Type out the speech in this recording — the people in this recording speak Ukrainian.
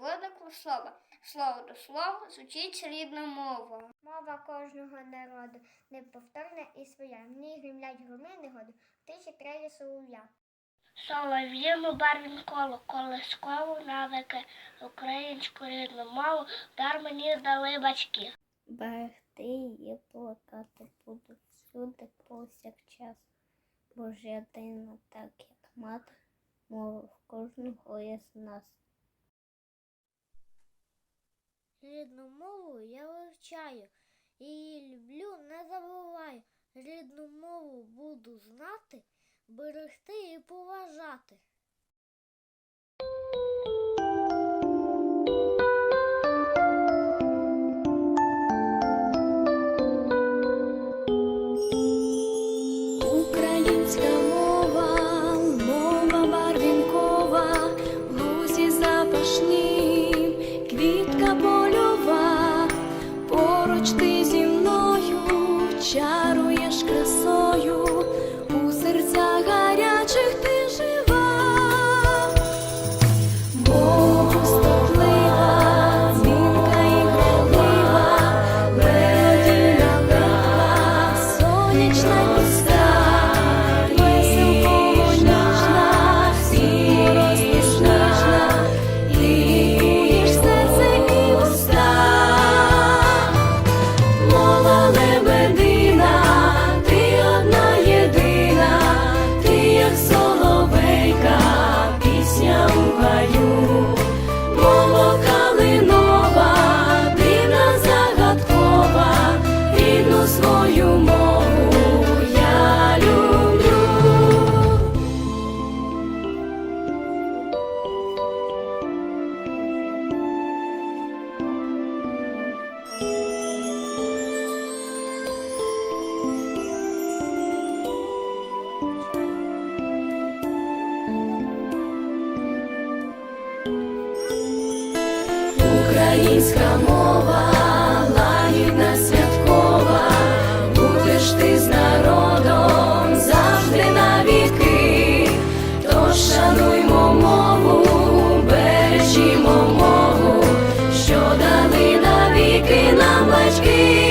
до слова, слово до слова звучить рідна мова. Мова кожного народу неповторна і своя. В ній гримлять громи негоду, тиші крилі солов'я. Солов'їну барвін коло, колискову навики, українську рідну мову, дар мені дали батьки. Берегти її плакати буду всюди повсякчас, бо ж єдина, так як мати, мова в кожного із нас. Рідну мову я вивчаю, її люблю, не забуваю. Рідну мову буду знати, берегти і поважати. Поруч ти зі мною чаруєш красою, у серцях гарячих ти жива, Богостоплива, дзвінка і грайлива, тепла, сонячна much gain.